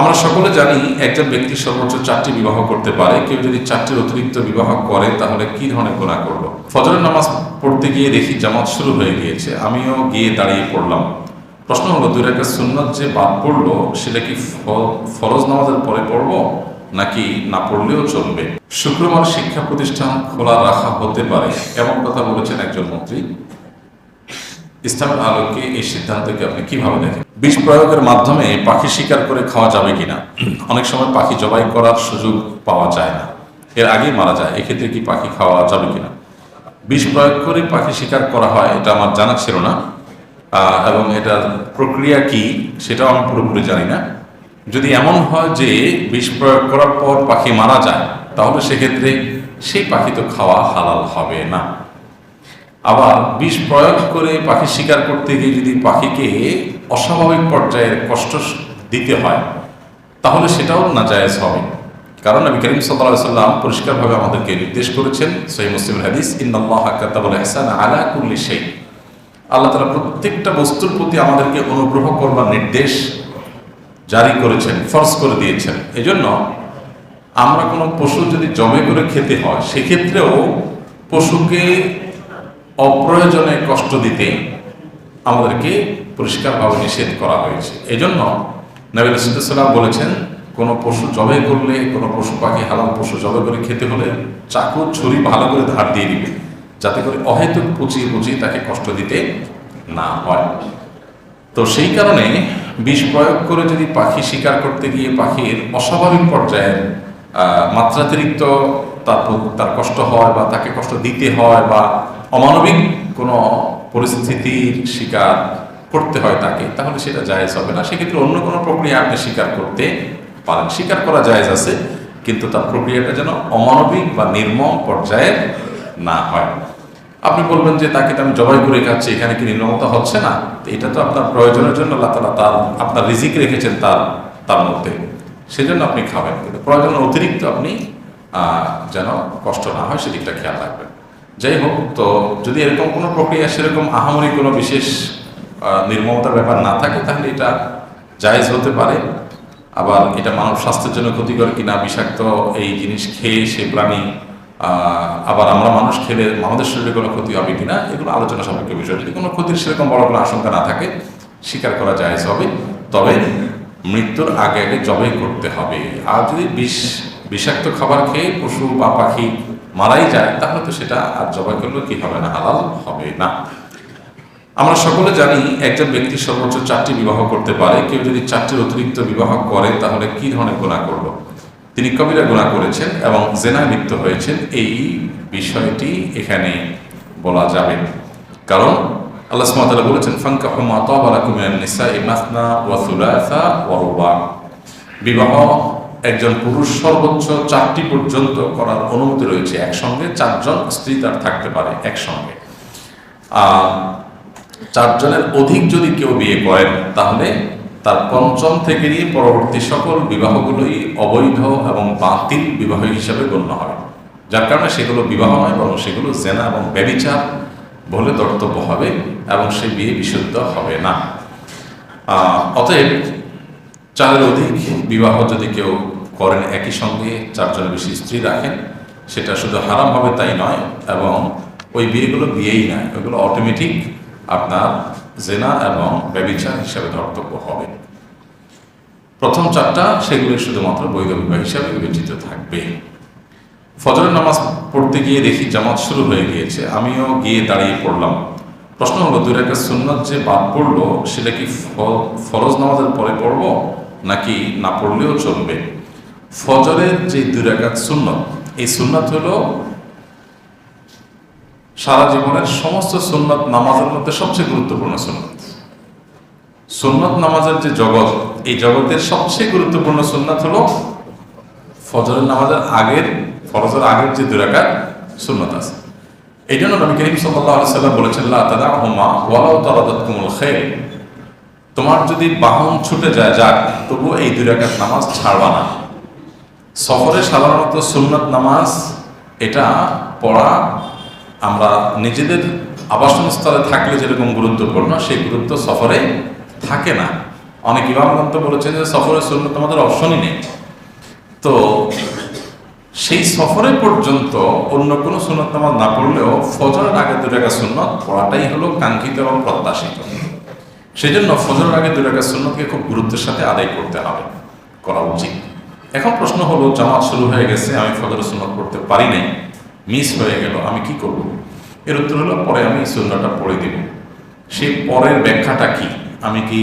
আমরা সকলে জানি একজন ব্যক্তি সর্বোচ্চ চারটি বিবাহ করতে পারে। কেউ যদি চারটির অতিরিক্ত বিবাহ করে, তাহলে কি ধরনের গোনা করল ফজরের নামাজ পড়তে গিয়ে দেখি জামাত শুরু হয়ে গিয়েছে। আমিও গিয়ে দাঁড়িয়ে পড়লাম। প্রশ্ন হলো, দুই রেখা সুন্নত যে বাদ পড়ল, সেটা কি ফরজ নামাজের পরে পড়ব, নাকি না পড়লেও চলবে? শুক্রবার শিক্ষা প্রতিষ্ঠান খোলা রাখা হতে পারে, এমন কথা বলেছেন একজন মন্ত্রী। ইসলামের আলোকে এই সিদ্ধান্তকে আপনি কীভাবে দেখেন? বিষ প্রয়োগের মাধ্যমে পাখি শিকার করে খাওয়া যাবে কিনা? অনেক সময় পাখি জবাই করার সুযোগ পাওয়া যায় না। এর আগেই মারা যায়, এক্ষেত্রে কি পাখি খাওয়া যাবে কিনা? বিষ প্রয়োগ করে পাখি শিকার করা হয়, এটা আমার জানা ছিল না। এবং এটার প্রক্রিয়া কি, সেটাও আমি পুরোপুরি জানি না। যদি এমন হয় যে বিষ প্রয়োগ করার পর পাখি মারা যায়, তাহলে সেক্ষেত্রে সেই পাখি তো খাওয়া হালাল হবে না। আবার বিষ প্রয়োগ করে পাখি শিকার করতে গিয়ে যদি পাখিকে অস্বাভাবিক পর্যায়ের কষ্ট দিতে হয়, তাহলে সেটাও না নাজায়েজ হবে। কারণ নবী করিম সাল্লাল্লাহু সাল্লাম পরিষ্কারভাবে আমাদেরকে নির্দেশ করেছেন সহি মুসলিম হাদিস, ইন্নাল্লাহ কাতাবুল ইহসান আলা কুল্লি শাই আল্লাহ তাআলা প্রত্যেকটা বস্তুর প্রতি আমাদেরকে অনুগ্রহ করবার নির্দেশ জারি করেছেন, ফরজ করে দিয়েছেন। এজন্য আমরা কোনো পশু যদি জমে করে খেতে হয়, সেক্ষেত্রেও পশুকে অপ্রয়োজনে কষ্ট দিতে আমাদেরকে পরিষ্কারভাবে নিষেধ করা হয়েছে। এজন্য নবী রসুল্লাম বলেছেন, কোনো পশু জবে করলে, কোনো পশু পাখি, হালাল পশু জবে করে খেতে হলে চাকু, ছুরি ভালো করে ধার দিয়ে দিবে, যাতে করে অহেতুক পুচিয়ে পুচিয়ে তাকে কষ্ট দিতে না হয়। তো সেই কারণে বিষ প্রয়োগ করে যদি পাখি শিকার করতে গিয়ে পাখির অস্বাভাবিক পর্যায়ের মাত্রাতিরিক্ত তার তার কষ্ট হয় বা তাকে কষ্ট দিতে হয় বা অমানবিক কোনো পরিস্থিতির শিকার করতে হয় তাকে, তাহলে সেটা জায়েজ হবে না। সেক্ষেত্রে অন্য কোনো প্রক্রিয়া আপনি স্বীকার করতে পারেন। স্বীকার করা জায়েজ আছে, কিন্তু তার প্রক্রিয়াটা যেন অমানবিক বা নির্মম পর্যায়ের না হয়। আপনি বলবেন যে, তাকে আমি জবাই করে খাচ্ছি, এখানে কি নির্মমতা হচ্ছে না? এটা তো আপনার প্রয়োজনের জন্য আল্লাহ তালা তার, আপনার রিজিক রেখেছেন তার তার মধ্যে। সেজন্য আপনি খাবেন, কিন্তু প্রয়োজনের অতিরিক্ত আপনি যেন কষ্ট না হয়, সেদিকটা খেয়াল রাখবেন। যাই হোক, তো যদি এরকম কোনো প্রক্রিয়া, সেরকম আহামরি কোনো বিশেষ নির্মমতার ব্যাপার না থাকে, তাহলে এটা জায়েজ হতে পারে। আবার এটা মানব স্বাস্থ্যের জন্য ক্ষতিকর কিনা বিষাক্ত এই জিনিস খেয়ে সে প্রাণী আবার আমরা মানুষ খেলে আমাদের শরীরে কোনো ক্ষতি হবে কিনা, এগুলো আলোচনা সাপেক্ষ বিষয়। যদি কোনো ক্ষতির সেরকম বড় কোনো আশঙ্কা না থাকে, স্বীকার করা যায় হবে। তবে মৃত্যুর আগে আগে জবাই করতে হবে। আর যদি বিষ, বিষাক্ত খাবার খেয়ে পশু বা পাখি মারাই যায়, তাহলে তো সেটা আর জবাই করলেও কি হবে না? হালাল হবে না। আমরা সকলে জানি একজন ব্যক্তি সর্বোচ্চ চারটি বিবাহ করতে পারে। কেউ যদি চারটির অতিরিক্ত বিবাহ করে, তাহলে কি ধরনের গোনা করল? তিনি কবিরা গোনা করেছেন এবং জেনায় লিপ্ত হয়েছেন। এই বিষয়টি এখানে বলা যাবে। কারণ আল্লাহ ওয়া বলেছেন ফাঙ্কা হুমা তাবালাকুম মিনান নিসাই মাসনা ওয়া সুলাসা ওয়া বিবাহ একজন পুরুষ সর্বোচ্চ চারটি পর্যন্ত করার অনুমতি রয়েছে। একসঙ্গে চারজন স্ত্রী তার থাকতে পারে, একসঙ্গে। আর চারজনের অধিক যদি কেউ বিয়ে করেন তাহলে তার পঞ্চম থেকে নিয়ে পরবর্তী সকল বিবাহগুলোই অবৈধ এবং বাতিল বিবাহ হিসাবে গণ্য হবে যার কারণে সেগুলো বিবাহ নয়, বরং সেগুলো জেনা এবং ব্যবিচার বলে দর্তব্য হবে এবং সে বিয়ে বিশুদ্ধ হবে না। অতএব চারের অধিক বিবাহ যদি কেউ করেন একই সঙ্গে, চারজনের বেশি স্ত্রী রাখেন, সেটা শুধু হারাম হবে তাই নয়, এবং ওই বিয়েগুলো বিয়েই নয় ওইগুলো অটোমেটিক আপনার জেনা এবং ব্যবিচার হিসাবে ধর্তব্য হবে। প্রথম চারটা সেগুলি শুধুমাত্র বৈধ বিবাহ হিসাবে বিবেচিত থাকবে। ফজরের নামাজ পড়তে গিয়ে দেখি জামাত শুরু হয়ে গিয়েছে। আমিও গিয়ে দাঁড়িয়ে পড়লাম। প্রশ্ন হলো দুই রেখা সুন্নত যে বাদ পড়ল, সেটা কি ফরজ নামাজের পরে পড়ব, নাকি না পড়লেও চলবে? ফজরের যে দুই রেখাত সুন্নত, এই সুন্নত হলো সারা জীবনের সমস্ত সুন্নত নামাজের মধ্যে সবচেয়ে গুরুত্বপূর্ণ সুন্নত। সুন্নত নামাজের যে জগৎ, এই জগতের সবচেয়ে গুরুত্বপূর্ণ সুন্নত হলো ফজরের নামাজের আগের, ফরজের আগের যে দুরাকাত সুন্নত আছে। এই জন্য নবী করিম আলাইহি সাল্লাম বলেছেন তাদাহুমা ওয়ালাউ তারাদাতকুমুল খাইর। তোমার যদি বাহন ছুটে যায়, যাক তবু এই দুই রাকাত নামাজ ছাড়বা না। সফরে সাধারণত সুন্নত নামাজ এটা পড়া আমরা নিজেদের আবাসন স্থলে থাকলে যেরকম গুরুত্বপূর্ণ, সেই গুরুত্ব সফরে থাকে না। অনেক ইমামগণ তো বলেছেন যে সফরের সুন্নত তোমাদের অপশনই নেই। তো সেই সফরে পর্যন্ত অন্য কোনো সুন্নত নামাজ না পড়লেও ফজরের আগে দু টাকা সুন্নত পড়াটাই হলো কাঙ্ক্ষিত এবং প্রত্যাশিত। সেই জন্য ফজরের আগে দু টাকা সুন্নতকে খুব গুরুত্বের সাথে আদায় করতে হবে, করা উচিত। এখন প্রশ্ন হলো, জামাত শুরু হয়ে গেছে, আমি ফজর সুন্নত পড়তে পারি নাই। মিস হয়ে গেল, আমি কি করব? এর উত্তর হলো, পরে আমি সুন্নতটা পড়ে দিব। সেই পরের ব্যাখ্যাটা কি? আমি কি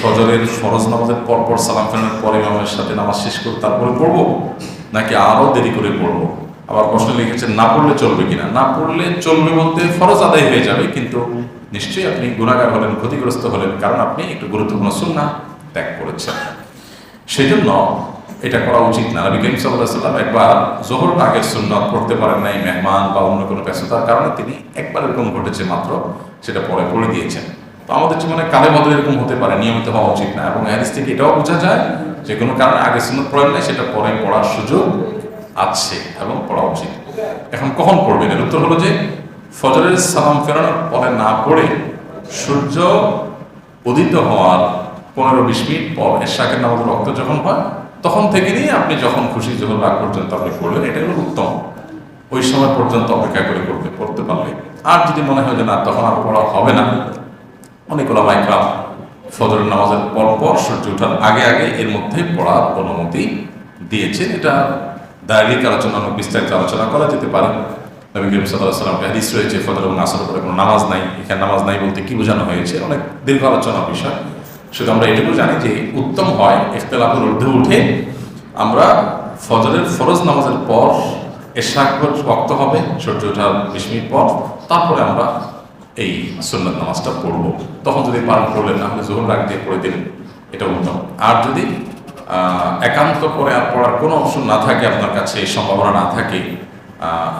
ফজরের ফরজ নামাজের পর পর সালাম ফেরানোর পরে ইমামের সাথে নামাজ শেষ করে তারপরে পড়ব, নাকি আরও দেরি করে পড়ব? আবার প্রশ্ন লিখেছেন না পড়লে চলবে কিনা? না পড়লে চলবে বলতে ফরজ আদায় হয়ে যাবে, কিন্তু নিশ্চয়ই আপনি গুণাগার হলেন, ক্ষতিগ্রস্ত হলেন, কারণ আপনি একটু গুরুত্বপূর্ণ সুন্না ত্যাগ করেছেন। সেই জন্য এটা করা উচিত না। নবী করিম সাল্লাহ সাল্লাম একবার জোহর আগের সুন্নত পড়তে পারেন নাই, মেহমান বা অন্য কোনো ব্যস্ততার কারণে তিনি একবার এরকম ঘটেছে মাত্র, সেটা পরে পড়ে দিয়েছেন। তো আমাদের জীবনে কালে বদলে এরকম হতে পারে, নিয়মিত হওয়া উচিত না এবং হ্যারিস থেকে এটাও বোঝা যায়, যে কোনো কারণে আগে সুন্নত পড়েন নাই, সেটা পরে পড়ার সুযোগ আছে এবং পড়া উচিত। এখন কখন পড়বেন? এর উত্তর হলো যে ফজরের সালাম ফেরানোর পরে না পড়ে সূর্য উদিত হওয়ার পনেরো বিশ মিনিট পর এর এরশাকের নামাজ রক্ত যখন হয় তখন থেকে নিয়ে আপনি যখন খুশি যখন রাগ পর্যন্ত আপনি পড়লেন এটা হলো উত্তম। ওই সময় পর্যন্ত অপেক্ষা করে করতে পড়তে পারলে। আর যদি মনে হয় যে না, তখন আর পড়া হবে না। অনেক ওলামাইকরাম ফজর নামাজের পর পর সূর্য ওঠার আগে আগে এর মধ্যে পড়ার অনুমতি দিয়েছে এটা দায়িক আলোচনা অনেক বিস্তারিত আলোচনা করা যেতে পারে। নবী করিম রয়েছে ফজর এবং আসর পরে কোনো নামাজ নাই। এখানে নামাজ নাই বলতে কি বোঝানো হয়েছে? অনেক দীর্ঘ আলোচনা বিষয়। শুধু আমরা এটুকু জানি যে উত্তম হয় ইখতলাফের ঊর্ধ্বে উঠে আমরা ফজরের ফরজ নামাজের পর এশাকর রক্ত হবে, সূর্য ওঠার বিশ মিনিট পর, তারপরে আমরা এই সুন্নত নামাজটা পড়ব। তখন যদি পালন করলেন না হলে জোহর রাগ দিয়ে পড়ে দিলেন এটা উত্তম। আর যদি একান্ত করে আর পড়ার কোনো অপশন না থাকে, আপনার কাছে এই সম্ভাবনা না থাকে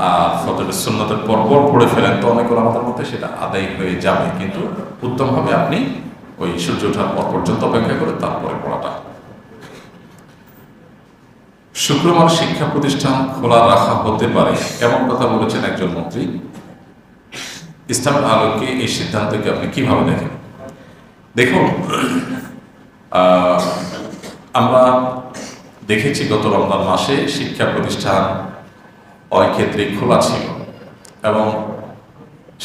আর ফজরের সুন্নতের পর পর পড়ে ফেলেন, তো অনেক আমাদের মধ্যে সেটা আদায় হয়ে যাবে। কিন্তু উত্তমভাবে আপনি ওই সূর্য ওঠার পর পর্যন্ত অপেক্ষা করে তারপরে পড়াটা। শুক্রবার শিক্ষা প্রতিষ্ঠান খোলা রাখা হতে পারে, এমন কথা বলেছেন একজন মন্ত্রী। ইসলামের আলোকে এই সিদ্ধান্তকে আপনি কীভাবে দেখেন? দেখুন আমরা দেখেছি গত রমজান মাসে শিক্ষা প্রতিষ্ঠান অনেক ক্ষেত্রে খোলা ছিল এবং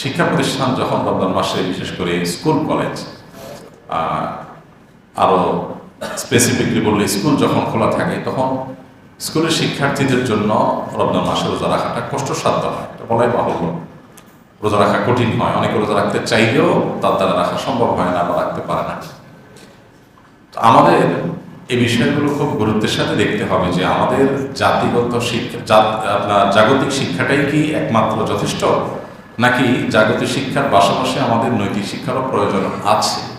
শিক্ষা প্রতিষ্ঠান যখন রমজান মাসে বিশেষ করে স্কুল, কলেজ আহ, আরও স্পেসিফিকলি বললে স্কুল যখন খোলা থাকে তখন স্কুলের শিক্ষার্থীদের জন্য রমজান মাসে রোজা রাখাটা কষ্টসাধ্য হয় এটা বলাই বাহুল্য। রোজা রাখা কঠিন হয়। অনেকে রোজা রাখতে চাইলেও তার দ্বারা রাখা সম্ভব হয় না বা রাখতে পারে না। আমাদের এই বিষয়গুলো খুব গুরুত্বের সাথে দেখতে হবে যে আমাদের জাতিগত শিক্ষা আপনার জাগতিক শিক্ষাটাই কি একমাত্র যথেষ্ট? নাকি জাগতিক শিক্ষার পাশাপাশি আমাদের নৈতিক শিক্ষারও প্রয়োজন আছে?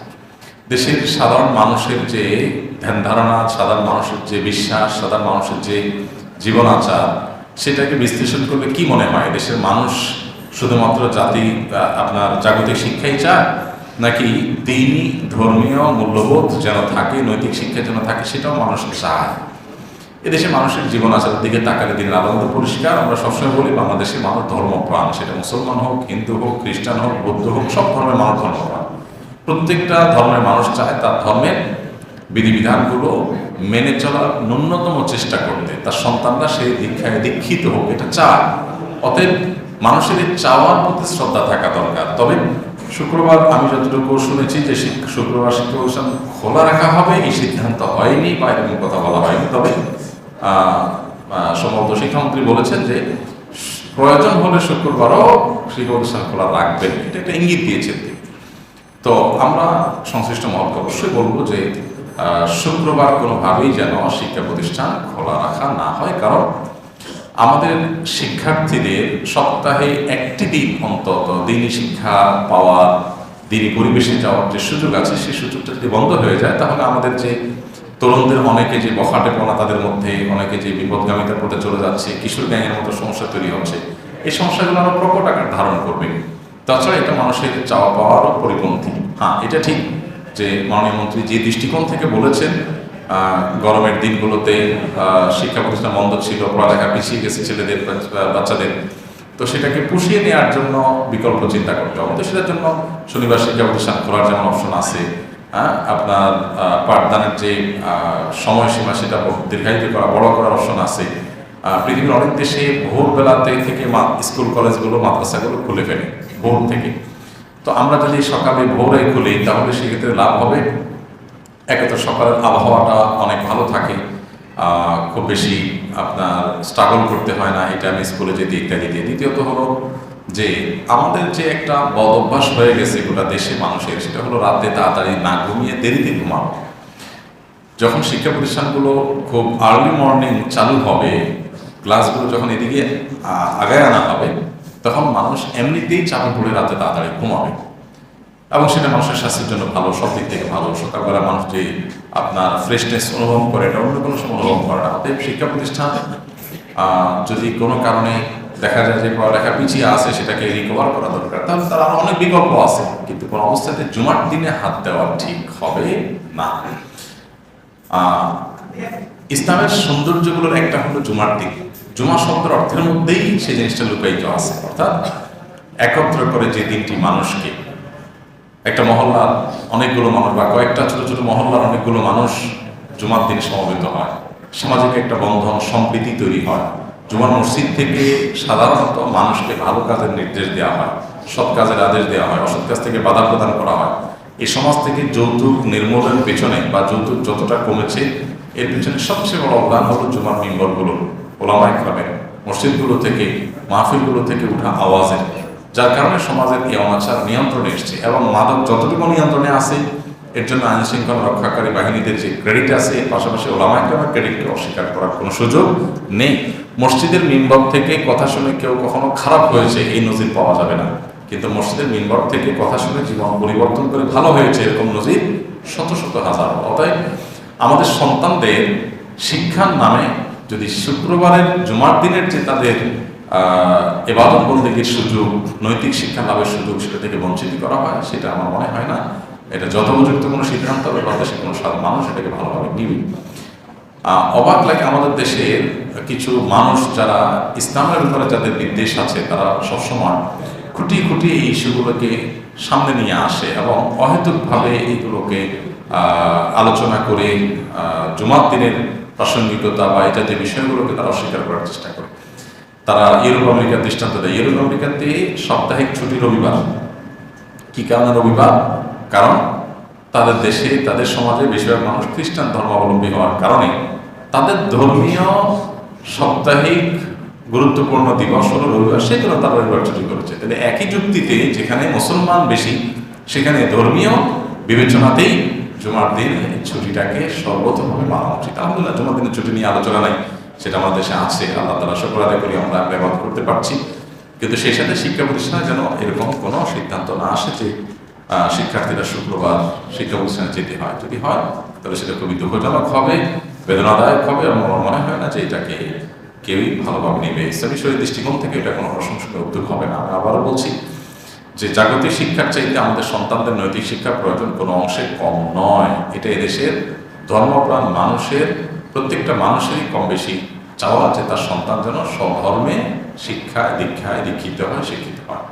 দেশের সাধারণ মানুষের যে ধ্যান ধারণা, সাধারণ মানুষের যে বিশ্বাস, সাধারণ মানুষের যে জীবন আচার সেটাকে বিশ্লেষণ করলে কি মনে হয়? দেশের মানুষ শুধুমাত্র জাতি আপনার জাগতিক শিক্ষাই চায়? নাকি দিনই ধর্মীয় মূল্যবোধ যেন থাকে, নৈতিক শিক্ষা যেন থাকে, সেটাও মানুষ চায়? এদেশে মানুষের জীবন আচারের দিকে তাকালে দিনের আনন্দ পরিষ্কার। আমরা সবসময় বলি, বাংলাদেশের মানুষ ধর্মপ্রাণ, সেটা মুসলমান হোক, হিন্দু হোক, খ্রিস্টান হোক, বৌদ্ধ হোক, সব ধর্মের মানুষ ধর্মপ্রাণ। প্রত্যেকটা ধর্মের মানুষ চায় তার ধর্মের বিধিবিধানগুলো মেনে চলার ন্যূনতম চেষ্টা করতে। তার সন্তানরা সেই দীক্ষায় দীক্ষিত হোক, এটা চায়। অতএব মানুষের এই চাওয়ার প্রতি শ্রদ্ধা থাকা দরকার। তবে শুক্রবার আমি যতটুকু শুনেছি যে শিক- শুক্রবার শিক্ষা অনুষ্ঠান খোলা রাখা হবে, এই সিদ্ধান্ত হয়নি বা এরকম কথা বলা হয়নি। তবে সম্ভবত শিক্ষামন্ত্রী বলেছেন যে প্রয়োজন হলে শুক্রবারও শিক্ষা অনুষ্ঠান খোলা রাখবেন। এটা একটা ইঙ্গিত দিয়েছেন তো আমরা সংশ্লিষ্ট মহলকে অবশ্যই বলব যে শুক্রবার কোনোভাবেই যেন শিক্ষা প্রতিষ্ঠান খোলা রাখা না হয়। কারণ আমাদের শিক্ষার্থীদের সপ্তাহে একটি দিন অন্তত দিনই শিক্ষা পাওয়ার দিনই পরিবেশে যাওয়ার যে সুযোগ আছে, সেই সুযোগটা যদি বন্ধ হয়ে যায়, তাহলে আমাদের যে তরুণদের অনেকে যে বখাটেপনা তাদের মধ্যে, অনেকে যে বিপদগামিতার পথে চলে যাচ্ছে কিশোর গ্যাংয়ের মতো সমস্যা তৈরি হচ্ছে, এই সমস্যাগুলো আরও প্রকট আকার ধারণ করবে। তাছাড়া এটা মানুষের চাওয়া পাওয়ারও পরিপন্থী। হ্যাঁ এটা ঠিক যে মাননীয় মন্ত্রী যে দৃষ্টিকোণ থেকে বলেছেন গরমের দিনগুলোতে শিক্ষা প্রতিষ্ঠান বন্ধ ছিল, পড়ালেখা পিছিয়ে গেছে ছেলেদের বাচ্চাদের। তো সেটাকে পুষিয়ে নেওয়ার জন্য বিকল্প চিন্তা করতে হবে। তো সেটার জন্য শনিবার শিক্ষা প্রতিষ্ঠান খোলার যেমন অপশন আছে হ্যাঁ আপনার পাঠদানের যে সময়সীমা সেটা দীর্ঘায়িত করা, বড় করার অপশন আছে। পৃথিবীর অনেক দেশে ভোরবেলাতে থেকে স্কুল, কলেজগুলো, মাদ্রাসাগুলো খুলে ফেলে। ভোর থেকে। তো আমরা যদি সকালে ভোরে খুলি, তাহলে সেক্ষেত্রে লাভ হবে। একে তো সকালের আবহাওয়াটা অনেক ভালো থাকে। খুব বেশি আপনার স্ট্রাগল করতে হয় না এটা আমি স্কুলে যেতে ইত্যাদি দিয়ে। দ্বিতীয়ত হলো যে, আমাদের যে একটা বদ অভ্যাস হয়ে গেছে গোটা দেশে মানুষের, সেটা হলো রাতে তাড়াতাড়ি না ঘুমিয়ে দেরিতে ঘুমানো। যখন শিক্ষা প্রতিষ্ঠানগুলো খুব আর্লি মর্নিং চালু হবে ক্লাসগুলো যখন এদিকে আগায় আনা হবে তখন মানুষ এমনিতেই চাপে পড়ে রাতে তাড়াতাড়ি ঘুমাবে। এবং সেটা মানুষের স্বাস্থ্যের জন্য ভালো, সব দিক থেকে ভালো। সকালবেলা মানুষ যে আপনার ফ্রেশনেস অনুভব করে, এটা অন্য কোনো সময় অনুভব করে না। অতএব শিক্ষা প্রতিষ্ঠান যদি কোনো কারণে দেখা যায় যে পড়ালেখা পিছিয়ে আছে, সেটাকে রিকভার করা দরকার। তাহলে তার আরও অনেক বিকল্প আছে। কিন্তু কোনো অবস্থাতে জুমার দিনে হাত দেওয়া ঠিক হবে না। ইসলামের সৌন্দর্যগুলোর একটা হলো জুমার দিন জুমা শব্দের অর্থের মধ্যেই সেই জিনিসটা লুকায়িত আছে, অর্থাৎ একত্র করে যে তিনটি মানুষকে। একটা মহল্লার অনেকগুলো মানুষ বা কয়েকটা ছোট ছোট মহল্লার অনেকগুলো মানুষ জুমার দিন সমবেত হয়। সামাজিক একটা বন্ধন সম্প্রীতি তৈরি হয়। জুমার মসজিদ থেকে সাধারণত মানুষকে ভালো কাজের নির্দেশ দেওয়া হয়, সৎ কাজের আদেশ দেওয়া হয়, অসৎ কাজ থেকে বাধা প্রদান করা হয়। এই সমাজ থেকে যৌতুক নির্মূলের পেছনে বা যৌতুক যতটা কমেছে, এর পেছনে সবচেয়ে বড় অবদান হলো জুমার মিম্বরগুলো। ওলামা ইকরামের মসজিদগুলো থেকে, মাহফিলগুলো থেকে উঠা আওয়াজের যার কারণে সমাজের এই অনাচার নিয়ন্ত্রণে এসছে এবং মাদক যতটুকু নিয়ন্ত্রণে আছে, এর জন্য আইন শৃঙ্খলা রক্ষাকারী বাহিনীদের যে ক্রেডিট আছে, এর পাশাপাশি ওলামা ইকরামের ক্রেডিটকে অস্বীকার করার কোনো সুযোগ নেই। মসজিদের মিম্বর থেকে কথা শুনে কেউ কখনো খারাপ হয়েছে, এই নজির পাওয়া যাবে না। কিন্তু মসজিদের মিম্বর থেকে কথা শুনে জীবন পরিবর্তন করে ভালো হয়েছে, এরকম নজির শত শত হাজার। অতএব আমাদের সন্তানদের শিক্ষার নামে যদি শুক্রবারের জুমার দিনের যে তাদের এবাদত বন্দীগীর সুযোগ, নৈতিক শিক্ষা লাভের সুযোগ সেটা থেকে বঞ্চিত করা হয়, সেটা আমার মনে হয় না। এটা যথোপযুক্ত কোনো সিদ্ধান্ত হবে, বা দেশে কোনো সাধারণ মানুষ এটাকে ভালোভাবে নিবে। অবাক লাগে আমাদের দেশের কিছু মানুষ যারা ইসলামের উপরে যাদের বিদ্বেষ আছে, তারা সবসময় খুঁটি খুঁটি এই ইস্যুগুলোকে সামনে নিয়ে আসে এবং অহেতুকভাবে এইগুলোকে আলোচনা করে জুমার দিনের প্রাসঙ্গিকতা বা এটা যে বিষয়গুলোকে তারা অস্বীকার করার চেষ্টা করে। তারা ইউরোপ আমেরিকার দৃষ্টান্ত দেয়। ইউরোপ আমেরিকাতে সাপ্তাহিক ছুটি রবিবার। কি কারণে রবিবার? কারণ তাদের দেশে, তাদের সমাজে বেশিরভাগ মানুষ খ্রিস্টান ধর্মাবলম্বী হওয়ার কারণে তাদের ধর্মীয় সাপ্তাহিক গুরুত্বপূর্ণ দিবস হলো রবিবার সেগুলো তারা রবিবার ছুটি করেছে। তাহলে একই যুক্তিতে যেখানে মুসলমান বেশি, সেখানে ধর্মীয় বিবেচনাতেই জুমার দিন ছুটিটাকে সর্বতভাবে মানা উচিত আলহামদুলিল্লাহ জুমার দিনের ছুটি নিয়ে আলোচনা নাই, সেটা আমাদের দেশে আছে, আল্লাহ তালা সকল আদায় করি আমরা ব্যবহার করতে পারছি। কিন্তু সেই সাথে শিক্ষা প্রতিষ্ঠানে যেন এরকম কোনো সিদ্ধান্ত না আসে যে শিক্ষার্থীরা শুক্রবার শিক্ষা প্রতিষ্ঠানে যেতে হয়, যদি হয়, তাহলে সেটা খুবই দুঃখজনক হবে, বেদনাদায়ক হবে এবং আমার মনে হয় না যে এটাকে কেউই ভালোভাবে নেবে। ইসলামী শরীর দৃষ্টিকোণ থেকে এটা কোনো প্রশংসনীয় উদ্যোগ হবে না। আমি আবারও বলছি যে জাগতিক শিক্ষার চাইতে আমাদের সন্তানদের নৈতিক শিক্ষা প্রয়োজন কোনো অংশে কম নয়। এটা এদেশের ধর্মপ্রাণ মানুষের, প্রত্যেকটা মানুষেরই কম বেশি চাওয়া যে তার সন্তান যেন সব ধর্মে শিক্ষায় দীক্ষায় দীক্ষিত হয়, শিক্ষিত হয়।